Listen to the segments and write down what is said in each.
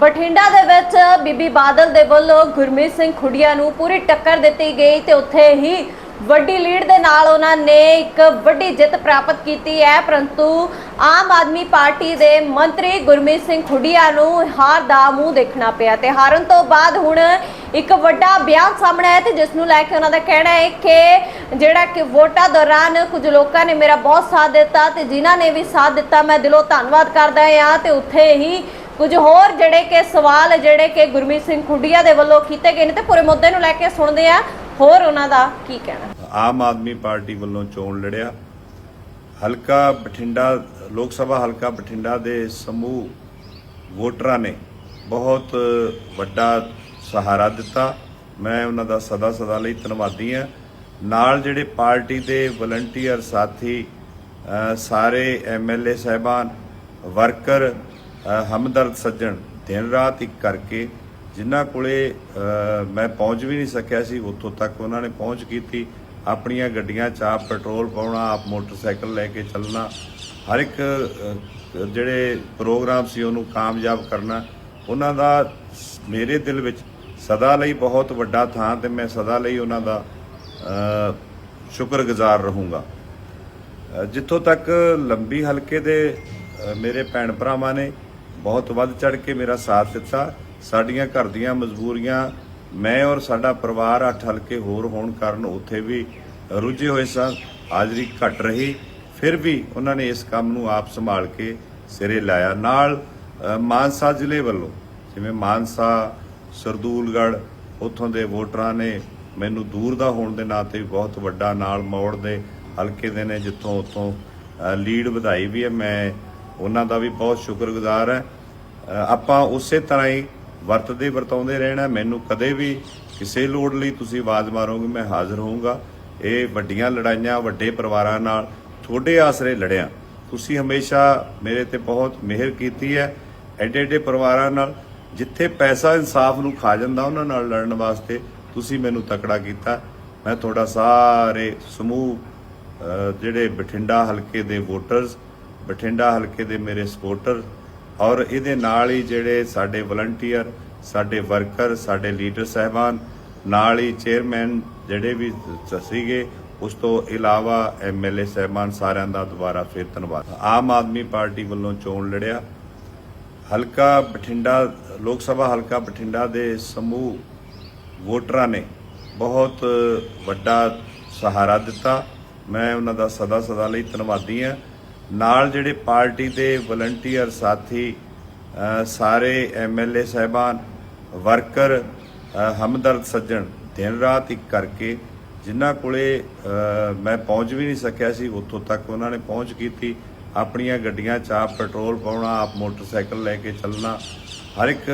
ਬਠਿੰਡਾ ਦੇ ਵਿੱਚ ਬੀਬੀ ਬਾਦਲ ਦੇ ਵੱਲੋਂ ਗੁਰਮੀਤ ਸਿੰਘ ਖੁੱਡੀਆਂ ਨੂੰ ਪੂਰੀ ਟੱਕਰ ਦਿੱਤੀ ਗਈ ਤੇ ਉੱਥੇ ਹੀ ਵੱਡੀ ਲੀਡ ਦੇ ਨਾਲ ਉਹਨਾਂ ਨੇ ਇੱਕ ਵੱਡੀ ਜਿੱਤ ਪ੍ਰਾਪਤ ਕੀਤੀ ਹੈ, ਪਰੰਤੂ ਆਮ ਆਦਮੀ ਪਾਰਟੀ ਦੇ ਮੰਤਰੀ ਗੁਰਮੀਤ ਸਿੰਘ ਖੁੱਡੀਆ ਨੂੰ ਹਾਰ ਦਾ ਮੂੰਹ ਦੇਖਣਾ ਪਿਆ ਤੇ ਹਾਰਨ ਤੋਂ ਬਾਅਦ ਹੁਣ ਇੱਕ ਵੱਡਾ ਬਿਆਨ ਸਾਹਮਣੇ ਆਇਆ ਤੇ ਜਿਸ ਨੂੰ ਲੈ ਕੇ ਉਹਨਾਂ ਦਾ ਕਹਿਣਾ ਹੈ ਕਿ ਜਿਹੜਾ ਕਿ ਵੋਟਾਂ ਦੌਰਾਨ ਕੁਝ ਲੋਕਾਂ ਨੇ ਮੇਰਾ ਬਹੁਤ ਸਾਥ ਦਿੱਤਾ ਤੇ ਜਿਨ੍ਹਾਂ ਨੇ ਵੀ ਸਾਥ ਦਿੱਤਾ, ਮੈਂ ਦਿਲੋਂ ਧੰਨਵਾਦ ਕਰਦਾ ਹਾਂ ਤੇ ਉੱਥੇ ਹੀ ਕੁਝ ਹੋਰ ਜਿਹੜੇ ਕਿ ਸਵਾਲ ਜਿਹੜੇ ਕਿ ਗੁਰਮੀਤ ਸਿੰਘ ਖੁੱਡੀਆ ਦੇ ਵੱਲੋਂ ਕੀਤੇ ਗਏ ਨੇ ਤੇ ਪੂਰੇ ਮੁੱਦੇ ਨੂੰ ਲੈ ਕੇ ਸੁਣਦੇ ਆ ਹੋਰ ਉਹਨਾਂ ਦਾ ਕੀ ਕਹਿਣਾ? ਆਮ ਆਦਮੀ ਪਾਰਟੀ ਵੱਲੋਂ ਚੋਣ ਲੜਿਆ। ਹਲਕਾ ਬਠਿੰਡਾ ਲੋਕ ਸਭਾ ਹਲਕਾ ਬਠਿੰਡਾ ਦੇ ਸਮੂਹ ਵੋਟਰਾਂ ਨੇ ਬਹੁਤ ਵੱਡਾ ਸਹਾਰਾ ਦਿੱਤਾ। ਮੈਂ ਉਹਨਾਂ ਦਾ ਸਦਾ ਸਦਾ ਲਈ ਧੰਨਵਾਦੀ ਹਾਂ। ਨਾਲ ਜਿਹੜੇ ਪਾਰਟੀ ਦੇ ਵਲੰਟੀਅਰ ਸਾਥੀ ਅ, ਸਾਰੇ ਐਮਐਲਏ ਸਹਿਬਾਨ ਵਰਕਰ ਹਮਦਰਦ ਸੱਜਣ ਦਿਨ ਰਾਤ ਇੱਕ ਕਰਕੇ ਜਿਨ੍ਹਾਂ ਕੋਲੇ ਮੈਂ ਪਹੁੰਚ ਵੀ ਨਹੀਂ ਸਕਿਆ ਸੀ, ਉੱਥੋਂ ਤੱਕ ਉਹਨਾਂ ਨੇ ਪਹੁੰਚ ਕੀਤੀ। ਆਪਣੀਆਂ ਗੱਡੀਆਂ 'ਚ ਆਪ ਪੈਟਰੋਲ ਪਾਉਣਾ, ਆਪ ਮੋਟਰਸਾਈਕਲ ਲੈ ਕੇ ਚੱਲਣਾ, ਹਰ ਇੱਕ ਜਿਹੜੇ ਪ੍ਰੋਗਰਾਮ ਸੀ ਉਹਨੂੰ ਕਾਮਯਾਬ ਕਰਨਾ। ਉਹਨਾਂ ਦਾ ਮੇਰੇ ਦਿਲ ਵਿੱਚ ਸਦਾ ਲਈ ਬਹੁਤ ਵੱਡਾ ਥਾਂ ਤੇ ਮੈਂ ਸਦਾ ਲਈ ਉਹਨਾਂ ਦਾ ਸ਼ੁਕਰਗੁਜ਼ਾਰ ਰਹੂੰਗਾ। ਜਿੱਥੋਂ ਤੱਕ ਲੰਬੀ ਹਲਕੇ ਦੇ ਮੇਰੇ ਭੈਣ ਭਰਾਵਾਂ ਨੇ ਬਹੁਤ ਵੱਧ ਚੜ ਕੇ ਮੇਰਾ ਸਾਥ ਦਿੱਤਾ। ਸਾਡੀਆਂ ਘਰ ਦੀਆਂ ਮਜਬੂਰੀਆਂ ਮੈਂ ਔਰ ਸਾਡਾ ਪਰਿਵਾਰ ਅੱਠ ਹਲਕੇ ਹੋਰ ਹੋਣ ਕਾਰਨ ਉੱਥੇ ਵੀ ਰੁੱਝੇ ਹੋਏ ਸਨ ਹਾਜ਼ਰੀ ਘਟ ਰਹੀ। ਫਿਰ ਵੀ ਉਹਨਾਂ ਨੇ ਇਸ ਕੰਮ ਨੂੰ ਆਪ ਸੰਭਾਲ ਕੇ ਸਿਰੇ ਲਾਇਆ। ਨਾਲ ਮਾਨਸਾ ਜ਼ਿਲ੍ਹੇ ਵੱਲੋਂ, ਜਿਵੇਂ ਮਾਨਸਾ, ਸਰਦੂਲਗੜ੍ਹ, ਉੱਥੋਂ ਦੇ ਵੋਟਰਾਂ ਨੇ ਮੈਨੂੰ ਦੂਰ ਦਾ ਹੋਣ ਦੇ ਨਾਤੇ ਵੀ ਬਹੁਤ ਵੱਡਾ ਨਾਲ ਮੌੜ ਦੇ ਹਲਕੇ ਦੇ ਨੇ, ਜਿੱਥੋਂ ਉੱਥੋਂ ਲੀਡ ਵਧਾਈ ਵੀ ਹੈ। ਮੈਂ ਉਹਨਾਂ ਦਾ ਵੀ ਬਹੁਤ ਸ਼ੁਕਰਗੁਜ਼ਾਰ ਹੈ। ਆਪਾਂ ਉਸੇ ਤਰ੍ਹਾਂ ਹੀ ਵਰਤਦੇ ਵਰਤਾਉਂਦੇ ਰਹਿਣਾ। ਮੈਨੂੰ ਕਦੇ ਵੀ ਕਿਸੇ ਲੋੜ ਲਈ ਤੁਸੀਂ ਆਵਾਜ਼ ਮਾਰੋਗੇ, ਮੈਂ ਹਾਜ਼ਰ ਹੋਊਂਗਾ। ਇਹ ਵੱਡੀਆਂ ਲੜਾਈਆਂ, ਵੱਡੇ ਪਰਿਵਾਰਾਂ ਨਾਲ ਤੁਹਾਡੇ ਆਸਰੇ ਲੜਿਆ। ਤੁਸੀਂ ਹਮੇਸ਼ਾ ਮੇਰੇ ਤੇ ਬਹੁਤ ਮਿਹਰ ਕੀਤੀ ਹੈ। ਐਡੇ ਐਡੇ ਪਰਿਵਾਰਾਂ ਨਾਲ ਜਿੱਥੇ ਪੈਸਾ ਇਨਸਾਫ ਨੂੰ ਖਾ ਜਾਂਦਾ ਉਹਨਾਂ ਨਾਲ ਲੜਨ ਵਾਸਤੇ ਤੁਸੀਂ ਮੈਨੂੰ ਤਕੜਾ ਕੀਤਾ। ਮੈਂ ਤੁਹਾਡਾ ਸਾਰੇ ਸਮੂਹ ਜਿਹੜੇ ਬਠਿੰਡਾ ਹਲਕੇ ਦੇ ਵੋਟਰਸ ਬਠਿੰਡਾ ਹਲਕੇ ਦੇ ਮੇਰੇ ਸਪੋਰਟਰ ਔਰ ਇਹਦੇ ਨਾਲ ਹੀ ਜਿਹੜੇ ਸਾਡੇ ਵਲੰਟੀਅਰ, ਸਾਡੇ ਵਰਕਰ, ਸਾਡੇ ਲੀਡਰ ਸਹਿਬਾਨ, ਨਾਲ ਹੀ ਚੇਅਰਮੈਨ ਜਿਹੜੇ ਵੀ ਸੀਗੇ, ਉਸ ਤੋਂ ਇਲਾਵਾ ਐਮਐਲਏ ਸਹਿਬਾਨ ਸਾਰਿਆਂ ਦਾ ਦੁਬਾਰਾ ਫਿਰ ਧੰਨਵਾਦ। ਆਮ ਆਦਮੀ ਪਾਰਟੀ ਵੱਲੋਂ ਚੋਣ ਲੜਿਆ। ਹਲਕਾ ਬਠਿੰਡਾ, ਲੋਕ ਸਭਾ ਹਲਕਾ ਬਠਿੰਡਾ ਦੇ ਸਮੂਹ ਵੋਟਰਾਂ ਨੇ ਬਹੁਤ ਵੱਡਾ ਸਹਾਰਾ ਦਿੱਤਾ। ਮੈਂ ਉਹਨਾਂ ਦਾ ਸਦਾ ਸਦਾ ਲਈ ਧੰਨਵਾਦੀ ਹਾਂ। ਨਾਲ ਜਿਹੜੇ ਪਾਰਟੀ ਦੇ ਵਲੰਟੀਅਰ ਸਾਥੀ ਅ, ਸਾਰੇ ਐਮਐਲਏ ਸਹਿਬਾਨ ਵਰਕਰ ਹਮਦਰਦ ਸੱਜਣ ਦਿਨ ਰਾਤ ਇੱਕ ਕਰਕੇ ਜਿਨ੍ਹਾਂ ਕੋਲੇ ਮੈਂ ਪਹੁੰਚ ਵੀ ਨਹੀਂ ਸਕਿਆ ਸੀ ਉੱਥੋਂ ਤੱਕ ਉਹਨਾਂ ਨੇ ਪਹੁੰਚ ਕੀਤੀ। ਆਪਣੀਆਂ ਗੱਡੀਆਂ 'ਚ ਆਪ ਪੈਟਰੋਲ ਪਾਉਣਾ ਆਪ ਮੋਟਰਸਾਈਕਲ ਲੈ ਕੇ ਚੱਲਣਾ ਹਰ ਇੱਕ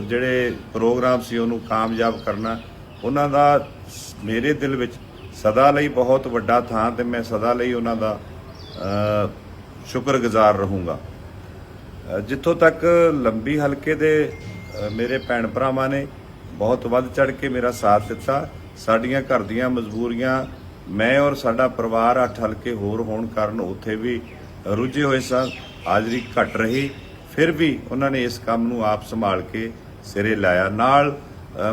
ਜਿਹੜੇ ਪ੍ਰੋਗਰਾਮ ਸੀ ਉਹਨੂੰ ਕਾਮਯਾਬ ਕਰਨਾ। ਉਹਨਾਂ ਦਾ ਮੇਰੇ ਦਿਲ ਵਿੱਚ ਸਦਾ ਲਈ ਬਹੁਤ ਵੱਡਾ ਥਾਂ ਤੇ ਮੈਂ ਸਦਾ ਲਈ ਉਹਨਾਂ ਦਾ ਸ਼ੁਕਰਗੁਜ਼ਾਰ ਰਹੂੰਗਾ। ਜਿੱਥੋਂ ਤੱਕ ਲੰਬੀ ਹਲਕੇ ਦੇ ਮੇਰੇ ਭੈਣ ਭਰਾਵਾਂ ਨੇ ਬਹੁਤ ਵੱਧ ਚੜ ਕੇ ਮੇਰਾ ਸਾਥ ਦਿੱਤਾ, ਸਾਡੀਆਂ ਘਰ ਦੀਆਂ ਮਜਬੂਰੀਆਂ, ਮੈਂ ਔਰ ਸਾਡਾ ਪਰਿਵਾਰ ਅੱਠ ਹਲਕੇ ਹੋਰ ਹੋਣ ਕਾਰਨ ਉੱਥੇ ਵੀ ਰੁੱਝੇ ਹੋਏ ਸਨ ਹਾਜ਼ਰੀ ਘਟ ਰਹੀ, ਫਿਰ ਵੀ ਉਹਨਾਂ ਨੇ ਇਸ ਕੰਮ ਨੂੰ ਆਪ ਸੰਭਾਲ ਕੇ ਸਿਰੇ ਲਾਇਆ। ਨਾਲ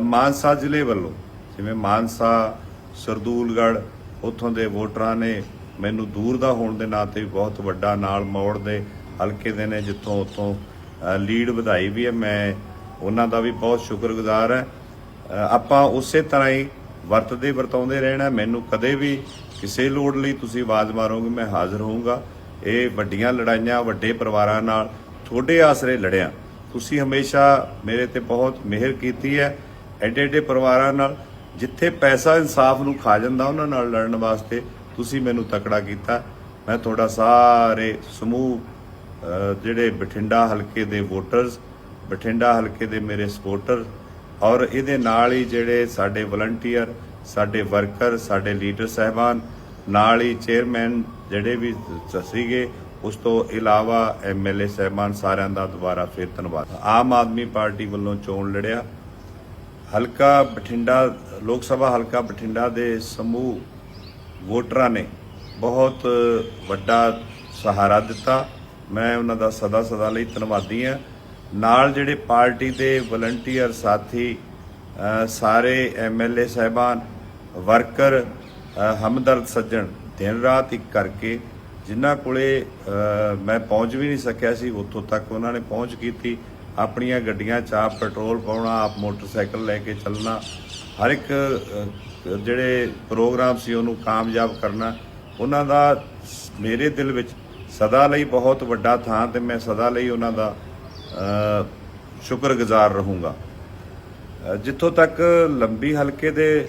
ਮਾਨਸਾ ਜ਼ਿਲ੍ਹੇ ਵੱਲੋਂ, ਜਿਵੇਂ ਮਾਨਸਾ, ਸਰਦੂਲਗੜ੍ਹ, ਉੱਥੋਂ ਦੇ ਵੋਟਰਾਂ ਨੇ ਮੈਨੂੰ ਦੂਰ ਦਾ ਹੋਣ ਦੇ ਨਾਤੇ ਵੀ ਬਹੁਤ ਵੱਡਾ ਨਾਲ ਮੌੜ ਦੇ ਹਲਕੇ ਦੇ ਨੇ ਜਿੱਥੋਂ ਉੱਥੋਂ ਲੀਡ ਵਧਾਈ ਵੀ ਹੈ। ਮੈਂ ਉਹਨਾਂ ਦਾ ਵੀ ਬਹੁਤ ਸ਼ੁਕਰਗੁਜ਼ਾਰ ਹਾਂ। ਆਪਾਂ ਉਸੇ ਤਰ੍ਹਾਂ ਹੀ ਵਰਤਦੇ ਵਰਤਾਉਂਦੇ ਰਹਿਣਾ। ਮੈਨੂੰ ਕਦੇ ਵੀ ਕਿਸੇ ਲੋੜ ਲਈ ਤੁਸੀਂ ਆਵਾਜ਼ ਮਾਰੋਗੇ, ਮੈਂ ਹਾਜ਼ਰ ਹੋਊਂਗਾ। ਇਹ ਵੱਡੀਆਂ ਲੜਾਈਆਂ, ਵੱਡੇ ਪਰਿਵਾਰਾਂ ਨਾਲ ਤੁਹਾਡੇ ਆਸਰੇ ਲੜਿਆ। ਤੁਸੀਂ ਹਮੇਸ਼ਾ ਮੇਰੇ ਤੇ ਬਹੁਤ ਮਿਹਰ ਕੀਤੀ ਹੈ। ਐਡੇ ਐਡੇ ਪਰਿਵਾਰਾਂ ਨਾਲ ਜਿੱਥੇ ਪੈਸਾ ਇਨਸਾਫ ਨੂੰ ਖਾ ਜਾਂਦਾ, ਉਹਨਾਂ ਨਾਲ ਲੜਨ ਵਾਸਤੇ ਤੁਸੀਂ ਮੈਨੂੰ ਤਕੜਾ ਕੀਤਾ। ਮੈਂ ਤੁਹਾਡਾ ਸਾਰੇ ਸਮੂਹ ਜਿਹੜੇ ਬਠਿੰਡਾ ਹਲਕੇ ਦੇ ਵੋਟਰਸ, ਬਠਿੰਡਾ ਹਲਕੇ ਦੇ ਮੇਰੇ ਸਪੋਰਟਰ ਔਰ ਇਹਦੇ ਨਾਲ ਹੀ ਜਿਹੜੇ ਸਾਡੇ ਵਲੰਟੀਅਰ, ਸਾਡੇ ਵਰਕਰ, ਸਾਡੇ ਲੀਡਰ ਸਹਿਬਾਨ, ਨਾਲ ਹੀ ਚੇਅਰਮੈਨ ਜਿਹੜੇ ਵੀ ਸੀਗੇ, ਉਸ ਤੋਂ ਇਲਾਵਾ ਐਮਐਲਏ ਸਹਿਬਾਨ ਸਾਰਿਆਂ ਦਾ ਦੁਬਾਰਾ ਫਿਰ ਧੰਨਵਾਦ। ਆਮ ਆਦਮੀ ਪਾਰਟੀ ਵੱਲੋਂ ਚੋਣ ਲੜਿਆ। ਹਲਕਾ ਬਠਿੰਡਾ, ਲੋਕ ਸਭਾ ਹਲਕਾ ਬਠਿੰਡਾ ਦੇ ਸਮੂਹ ਵੋਟਰਾਂ ਨੇ ਬਹੁਤ ਵੱਡਾ ਸਹਾਰਾ ਦਿੱਤਾ। ਮੈਂ ਉਹਨਾਂ ਦਾ ਸਦਾ ਸਦਾ ਲਈ ਧੰਨਵਾਦੀ ਹਾਂ। ਨਾਲ ਜਿਹੜੇ ਪਾਰਟੀ ਦੇ ਵਲੰਟੀਅਰ ਸਾਥੀ ਅ, ਸਾਰੇ ਐਮਐਲਏ ਸਹਿਬਾਨ ਵਰਕਰ ਹਮਦਰਦ ਸੱਜਣ ਦਿਨ ਰਾਤ ਇੱਕ ਕਰਕੇ ਜਿਨ੍ਹਾਂ ਕੋਲੇ ਮੈਂ ਪਹੁੰਚ ਵੀ ਨਹੀਂ ਸਕਿਆ ਸੀ ਉੱਥੋਂ ਤੱਕ ਉਹਨਾਂ ਨੇ ਪਹੁੰਚ ਕੀਤੀ। ਆਪਣੀਆਂ ਗੱਡੀਆਂ 'ਚ ਆਪ ਪੈਟਰੋਲ ਪਾਉਣਾ ਆਪ ਮੋਟਰਸਾਈਕਲ ਲੈ ਕੇ ਚੱਲਣਾ ਹਰ ਇੱਕ ਜਿਹੜੇ ਪ੍ਰੋਗਰਾਮ ਸੀ ਉਹਨੂੰ ਕਾਮਯਾਬ ਕਰਨਾ, ਉਹਨਾਂ ਦਾ ਮੇਰੇ ਦਿਲ ਵਿੱਚ ਸਦਾ ਲਈ ਬਹੁਤ ਵੱਡਾ ਥਾਂ ਤੇ ਮੈਂ ਸਦਾ ਲਈ ਉਹਨਾਂ ਦਾ ਸ਼ੁਕਰਗੁਜ਼ਾਰ ਰਹੂੰਗਾ। ਜਿੱਥੋਂ ਤੱਕ ਲੰਬੀ ਹਲਕੇ ਦੇ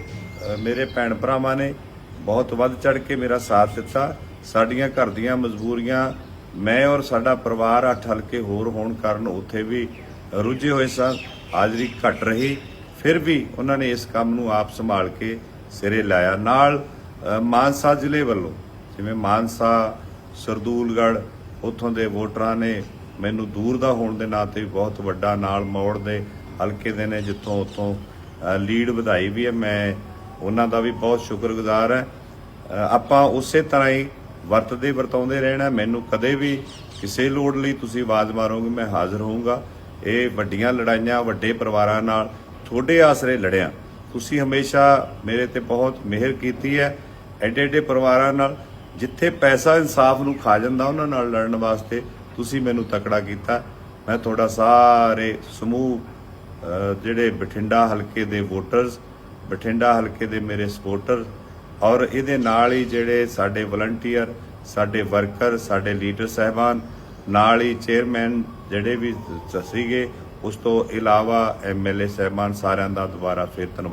ਮੇਰੇ ਭੈਣ ਭਰਾਵਾਂ ਨੇ ਬਹੁਤ ਵੱਧ ਚੜ ਕੇ ਮੇਰਾ ਸਾਥ ਦਿੱਤਾ। ਸਾਡੀਆਂ ਘਰ ਦੀਆਂ ਮਜਬੂਰੀਆਂ, ਮੈਂ ਔਰ ਸਾਡਾ ਪਰਿਵਾਰ ਅੱਠ ਹਲਕੇ ਹੋਰ ਹੋਣ ਕਾਰਨ ਉੱਥੇ ਵੀ ਰੁੱਝੇ ਹੋਏ ਸਾਂ। ਹਾਜ਼ਰੀ ਘਟ ਰਹੀ। ਫਿਰ ਵੀ ਉਹਨਾਂ ਨੇ ਇਸ ਕੰਮ ਨੂੰ ਆਪ ਸੰਭਾਲ ਕੇ ਸਿਰੇ ਲਾਇਆ। ਨਾਲ ਮਾਨਸਾ ਜ਼ਿਲ੍ਹੇ ਵੱਲੋਂ, ਜਿਵੇਂ ਮਾਨਸਾ, ਸਰਦੂਲਗੜ੍ਹ, ਉੱਥੋਂ ਦੇ ਵੋਟਰਾਂ ਨੇ ਮੈਨੂੰ ਦੂਰ ਦਾ ਹੋਣ ਦੇ ਨਾਤੇ ਵੀ ਬਹੁਤ ਵੱਡਾ ਨਾਲ ਮੋੜ ਦੇ, ਹਲਕੇ ਦੇ ਨੇ ਜਿੱਥੋਂ ਉੱਥੋਂ ਲੀਡ ਵਧਾਈ ਵੀ ਹੈ। ਮੈਂ ਉਹਨਾਂ ਦਾ ਵੀ ਬਹੁਤ ਸ਼ੁਕਰਗੁਜ਼ਾਰ ਹਾਂ। ਆਪਾਂ ਉਸੇ ਤਰ੍ਹਾਂ ਹੀ ਵਰਤਦੇ ਵਰਤਾਉਂਦੇ ਰਹਿਣਾ। ਮੈਨੂੰ ਕਦੇ ਵੀ ਕਿਸੇ ਲੋੜ ਲਈ ਤੁਸੀਂ ਆਵਾਜ਼ ਮਾਰੋਗੇ, ਮੈਂ ਹਾਜ਼ਰ ਹੋਊਂਗਾ। ਇਹ ਵੱਡੀਆਂ ਲੜਾਈਆਂ, ਵੱਡੇ ਪਰਿਵਾਰਾਂ ਨਾਲ ਤੁਹਾਡੇ ਆਸਰੇ ਲੜਿਆ। ਤੁਸੀਂ ਹਮੇਸ਼ਾ ਮੇਰੇ ਤੇ ਬਹੁਤ ਮਿਹਰ ਕੀਤੀ ਹੈ, ਐਡੇ ਐਡੇ ਪਰਿਵਾਰਾਂ ਨਾਲ, ਜਿੱਥੇ ਪੈਸਾ ਇਨਸਾਫ ਨੂੰ ਖਾ ਜਾਂਦਾ ਉਹਨਾਂ ਨਾਲ ਲੜਨ ਵਾਸਤੇ ਤੁਸੀਂ ਮੈਨੂੰ ਤਕੜਾ ਕੀਤਾ। ਮੈਂ ਤੁਹਾਡਾ ਸਾਰੇ ਸਮੂਹ ਜਿਹੜੇ ਬਠਿੰਡਾ ਹਲਕੇ ਦੇ ਵੋਟਰਸ, ਬਠਿੰਡਾ ਹਲਕੇ ਦੇ ਮੇਰੇ ਸਪੋਰਟਰ ਔਰ ਇਹਦੇ ਨਾਲ ਹੀ ਜਿਹੜੇ ਸਾਡੇ ਵਲੰਟੀਅਰ, ਸਾਡੇ ਵਰਕਰ, ਸਾਡੇ ਲੀਡਰ ਸਹਿਬਾਨ, ਨਾਲ ਹੀ ਚੇਅਰਮੈਨ ਜਿਹੜੇ ਵੀ ਸੀਗੇ ਉਸ ਤੋਂ ਇਲਾਵਾ ਐਮਐਲਏ ਸਹਿਬਾਨ ਸਾਰਿਆਂ ਦਾ ਦੁਬਾਰਾ ਫਿਰ ਧੰਨਵਾਦ